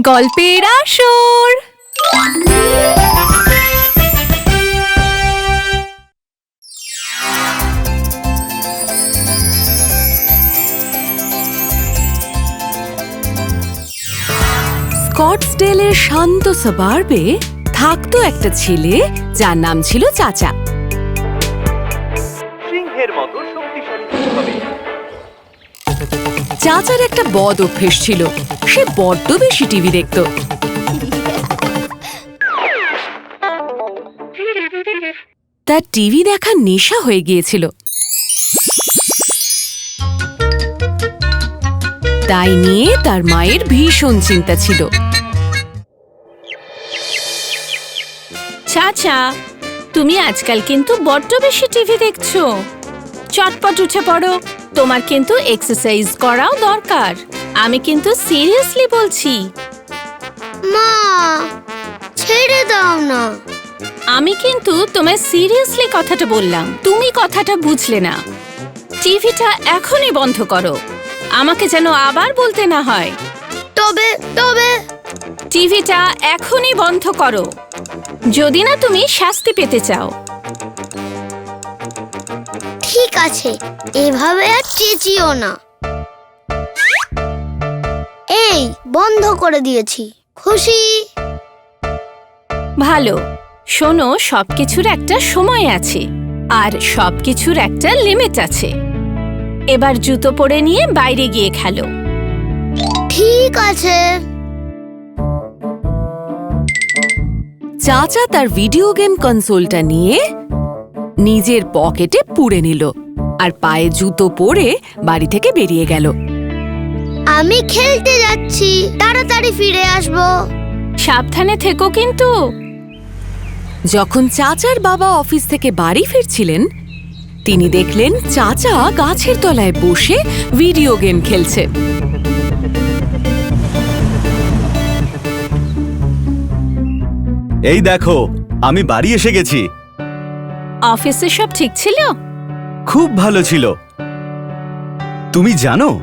গল্পের আসর। স্কটসডেলের শান্ত সাবার্বে থাকতো একটা ছেলে যার নাম ছিল চাচা। সিংহের মতো। চাচার একটা বদ অভ্যেস ছিল। সে বড্ড বেশি টিভি দেখত। তার টিভি দেখার নেশা হয়ে গিয়েছিল। তাই নিয়ে তার মায়ের ভীষণ চিন্তা ছিল। চাচা, তুমি আজকাল কিন্তু বড্ড বেশি টিভি দেখছ। চটপট উঠে পড়ো। তোমার কিন্তু এক্সারসাইজ করাও দরকার। আমি কিন্তু সিরিয়াসলি বলছি। মা ছেড়ে দাও না। আমি কিন্তু তোমায় সিরিয়াসলি কথাটা বললাম। তুমি কথাটা বুঝলে না। টিভিটা এখনই বন্ধ করো। আমাকে যেন আবার বলতে না হয়। তবে তবে। টিভিটা এখনই বন্ধ করো। যদি না তুমি শাস্তি পেতে চাও। ঠিক আছে এভাবে আর চেঁচিও না। এই বন্ধ করে দিয়েছি খুশি? ভালো শোনো সবকিছুর একটা সময় আছে আর সবকিছুর একটা লিমিট আছে। এবার জুতো পরে নিয়ে বাইরে গিয়ে খেলো। ঠিক আছে। চাচা তার ভিডিও গেম কনসোলটা নিয়ে নিজের পকেটে পুড়ে নিল আর পায়ে জুতো পরে বাড়ি থেকে বেরিয়ে গেল। আমি খেলতে যাচ্ছি তাড়াতাড়ি ফিরে আসব। সাবধানে থেকো কিন্তু। যখন চাচার বাবা অফিস থেকে বাড়ি ফিরছিলেন তিনি দেখলেন চাচা গাছের তলায় বসে ভিডিও গেম খেলছে। এই দেখো আমি বাড়ি এসে গেছি। অফিসে সব ঠিক ছিল? খুব ভালো ছিল। তুমি জানো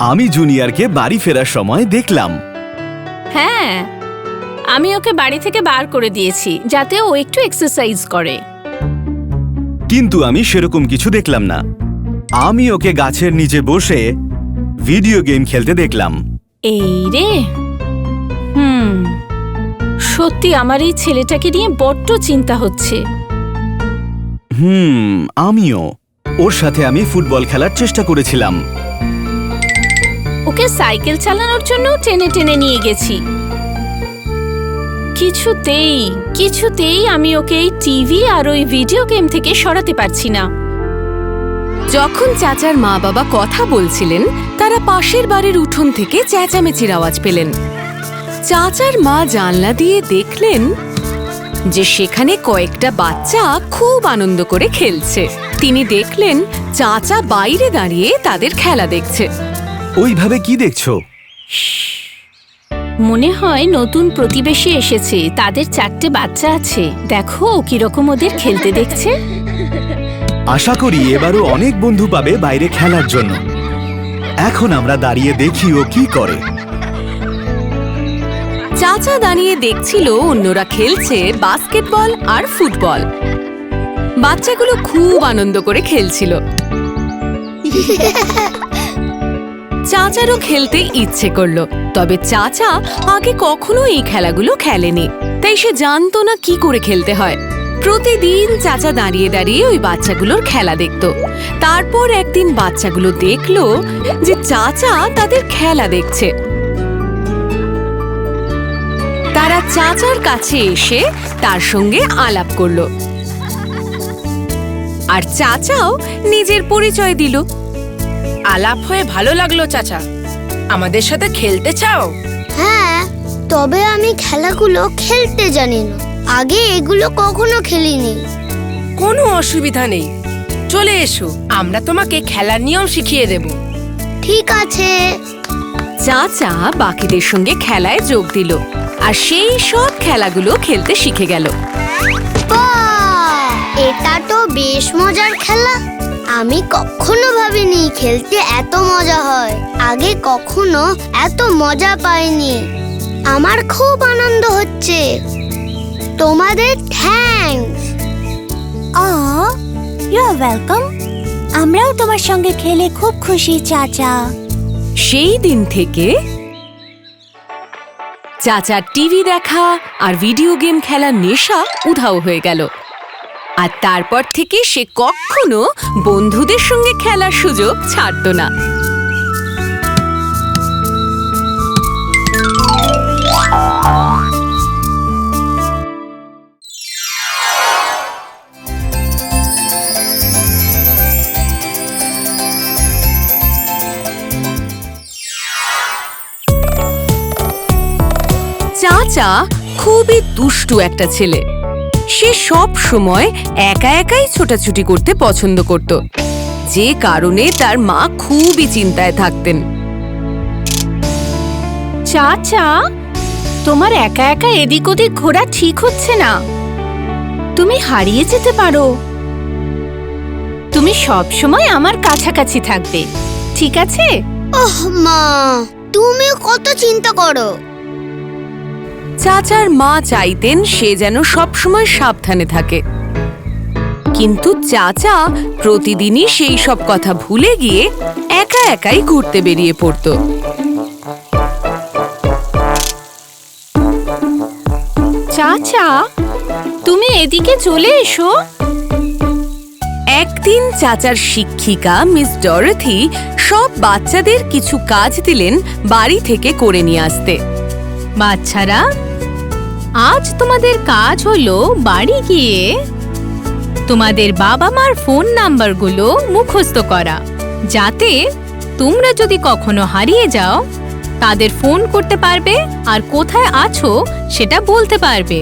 আমি জুনিয়রকে বাড়ি ফেরার সময় দেখলাম। হ্যাঁ আমি ওকে বাড়ি থেকে বার করে দিয়েছি যাতে ও একটু এক্সারসাইজ করে। কিন্তু আমি সেরকম কিছু দেখলাম না। আমি ওকে গাছের নিচে বসে ভিডিও গেম খেলতে দেখলাম। এই রে। হুম সত্যি আমার এই ছেলেটাকে নিয়ে বড্ড চিন্তা হচ্ছে। হুম, আমিও। ওর সাথে আমি ফুটবল খেলার চেষ্টা করেছিলাম। ওকে সাইকেল চালানোর জন্য টেনে টেনে নিয়ে গেছি। কিছুতেই কিছুতেই আমি ওকে এই টিভি আর ওই ভিডিও গেম থেকে সরাতে পারছি না। যখন চাচার মা বাবা কথা বলছিলেন, তারা পাশের বাড়ির উঠোন থেকে চেঁচামেচির আওয়াজ পেলেন। চাচার মা জানলা দিয়ে দেখলেন যে সেখানে কয়েকটা বাচ্চা খুব আনন্দ করে খেলছে। তিনি দেখলেন চাচা বাইরে দাঁড়িয়ে তাদের খেলা দেখছে। ওইভাবে কি দেখছ? মনে হয় নতুন প্রতিবেশী এসেছে তাদের চারটে বাচ্চা আছে দেখো ও কীরকম ওদের খেলতে দেখছে আশা করি এবারও অনেক বন্ধু পাবে বাইরে খেলার জন্য এখন আমরা দাঁড়িয়ে দেখি ও কি করে চাচা দাঁড়িয়ে দেখছিল অন্যরা খেলছে বাস্কেটবল আর ফুটবল। বাচ্চাগুলো খুব আনন্দ করে খেলছিল। চাচারও খেলতে ইচ্ছে করল, তবে চাচা আগে কখনো এই খেলাগুলো খেলেনি। তাই সে জানতো না কি করে খেলতে হয়। প্রতিদিন চাচা দাঁড়িয়ে দাঁড়িয়ে ওই বাচ্চাগুলোর খেলা দেখত। তারপর একদিন বাচ্চাগুলো দেখল যে চাচা তাদের খেলা দেখছে। তারা চাচার কাছে এসে তার সঙ্গে আলাপ করল। আর চাচাও নিজের পরিচয় দিল। আলাপ হয়ে ভালো লাগল চাচা। আমাদের সাথে খেলতে চাও? হ্যাঁ তবে আমি খেলাগুলো খেলতে জানি না। আগে এগুলো কখনো খেলিনি। কোনো অসুবিধা নেই। চলে এসো আমরা তোমাকে খেলার নিয়ম শিখিয়ে দেব। ঠিক আছে। চাচা বাকিদের সঙ্গে খেলায় যোগ দিল। আর সেই সব খেলাগুলো খেলতে শিখে গেল! এটা তো বেশ মজার খেলা। আমি কখনো ভাবিনি খেলতে এত মজা হয়। আগে কখনো এত মজা পাইনি। আমার খুব আনন্দ হচ্ছে। তোমাদের thanks uh you R welcome আমরাও তোমার সঙ্গে খেলে খুব খুশি চাচা। সেই দিন থেকে চাচার টিভি দেখা আর ভিডিও গেম খেলার নেশা উধাও হয়ে গেল। আর তারপর থেকে সে কখনো বন্ধুদের সঙ্গে খেলার সুযোগ ছাড়ত না। চাচা খুবই দুষ্টু একটা ছেলে। সে সব সময় একা একাই ছোটাছুটি করতে পছন্দ করত। যে কারণে তার মা খুবই চিন্তায় থাকতেন। চাচা তোমার একা একা এদিক ওদিক ঘোরা ঠিক হচ্ছে না। তুমি হারিয়ে যেতে পারো। তুমি সব সময় আমার কাছাকাছি থাকবে। ঠিক আছে? ওহ মা তুমি কত চিন্তা করো। চাচার মা চাইতেন সে যেন সবসময় সাবধানে থাকে। কিন্তু চাচা প্রতিদিনই সেই সব কথা ভুলে গিয়ে একা একাই ঘুরতে বেরিয়ে পড়তো। চাচা, তুমি এদিকে চলে এসো। একদিন চাচার শিক্ষিকা মিস ডরথি সব বাচ্চাদের কিছু কাজ দিলেন বাড়ি থেকে করে নিয়ে আসতে। বাচ্চারা আজ তোমাদের কাজ হলো বাড়ি গিয়ে তোমাদের বাবা মার ফোন নাম্বারগুলো মুখস্থ করা যাতে তোমরা যদি কখনো হারিয়ে যাও তাদের ফোন করতে পারবে আর কোথায় আছো সেটা বলতে পারবে।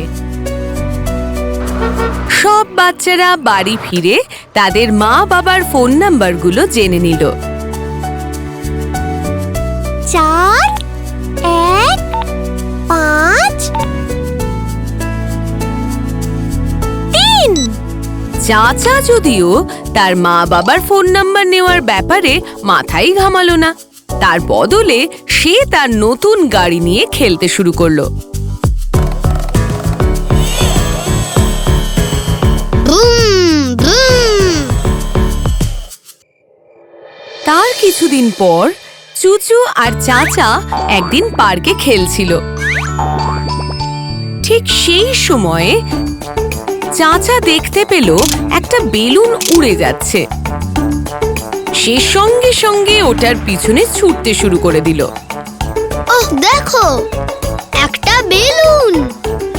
সব বাচ্চারা বাড়ি ফিরে তাদের মা বাবার ফোন নাম্বারগুলো জেনে নিল। চার এক পাঁচ চাচা যদিও তার মা বাবার ফোন নাম্বার নেওয়ার ব্যাপারে মাথাই ঘামালো না। তার বদলে সে তার নতুন গাড়ি নিয়ে খেলতে শুরু করল। তার কিছুদিন পর চুচু আর চাচা একদিন পার্কে খেলছিল। ঠিক সেই সময়ে চাচা দেখতে পেল একটা বেলুন উড়ে যাচ্ছে। সে সঙ্গে সঙ্গে ওটার পিছনে ছুটতে শুরু করে দিল। ওহ দেখো একটা বেলুন।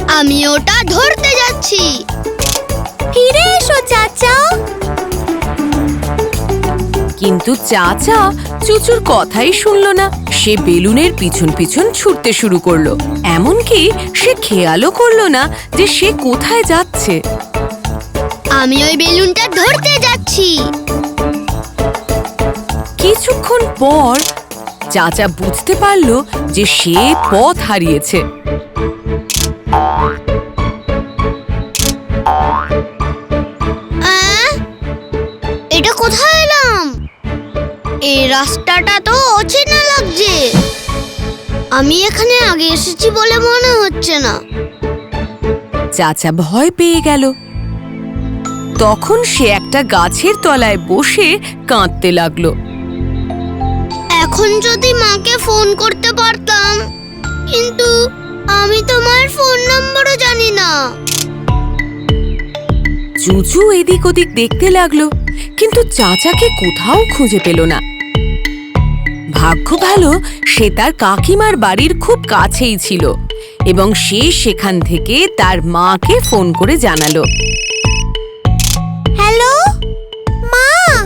আমি ওটা ধরতে যাচ্ছি। ফিরে এসো চাচা। কিন্তু চাচা চুচুর কথাই শুনল না। সে বেলুনের পিছন পিছন ছুটতে শুরু করল। এমনকি সে খেয়ালও করল না যে সে কোথায় যাচ্ছে। আমি ওই বেলুনটা ধরতে যাচ্ছি। কিছুক্ষণ পর চাচা বুঝতে পারল যে সে পথ হারিয়েছে। রাস্তাটা তো অচেনা লাগছে। আমি এখানে আগে এসেছি বলে মনে হচ্ছে না। চাচা ভয় পেয়ে গেল। তখন সে একটা গাছের তলায় বসে কাঁদতে লাগল। এখন যদি মাকে ফোন করতে পারতাম কিন্তু আমি তো মায়ের ফোন নম্বরও জানি না। চুচু এদিক ওদিক দেখতে লাগল কিন্তু চাচাকে কোথাও খুঁজে পেল না। ভাগ্য ভালো সে তার কাকিমার বাড়ির খুব কাছেই ছিল এবং সে সেখান থেকে তার মাকে ফোন করে জানালো। হ্যালো? মা!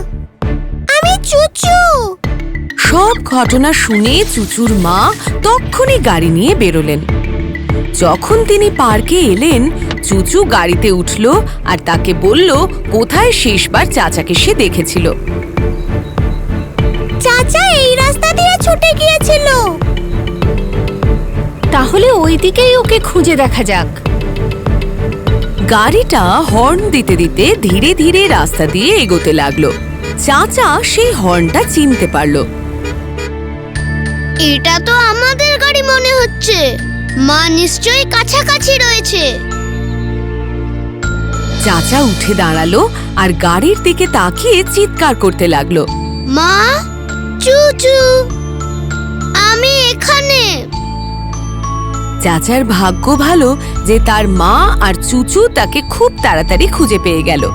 আমি চুচু। সব ঘটনা শুনে চুচুর মা তক্ষুনি গাড়ি নিয়ে বেরোলেন। যখন তিনি পার্কে এলেন চুচু গাড়িতে উঠল আর তাকে বলল কোথায় শেষবার চাচাকে সে দেখেছিল? ছুটে গিয়েছিল। তাহলে ওই দিকেই ওকে খুঁজে দেখা যাক। গাড়িটা হর্ন দিতে দিতে ধীরে ধীরে রাস্তা দিয়ে এগোতে লাগল। চাচা সেই হর্নটা চিনতে পারল। এটা তো আমাদের গাড়ি মনে হচ্ছে। মা নিশ্চয়ই কাছাকাছি রয়েছে। চাচা উঠে দাঁড়াল আর গাড়ির দিকে তাকিয়ে চিৎকার করতে লাগল। মা চুচু। আমি এখানে। চাচার ভাগ্য ভালো যে তার মা আর চুচু তাকে খুব তাড়াতাড়ি খুঁজে পেয়ে গেল।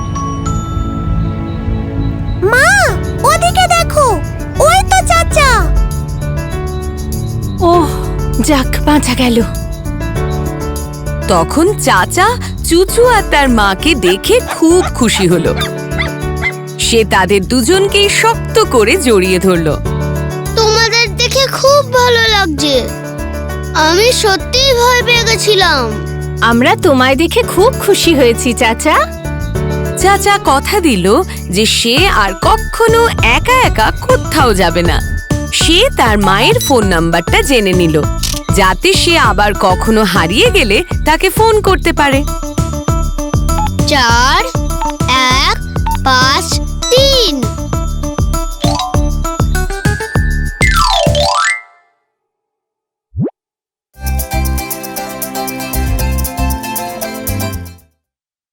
মা ওদিকে দেখো ওই তো চাচা। ওহ যাক বাঁচা গেল। তখন চাচা চুচু আর তার মাকে দেখে খুব খুশি হলো। সে তাদের দুজনকেই শক্ত করে জড়িয়ে ধরলো। খুব ভালো লাগছে। আমি সত্যিই ভয় পেয়ে গেছিলাম। আমরা তোমায় দেখে খুব খুশি হয়েছি চাচা। চাচা কথা দিল যে সে আর কখনো একা একা কোথাও যাবে না। সে তার মায়ের ফোন নাম্বারটা জেনে নিল। যাতে সে আবার কখনো হারিয়ে গেলে তাকে ফোন করতে পারে। চার এক পাঁচ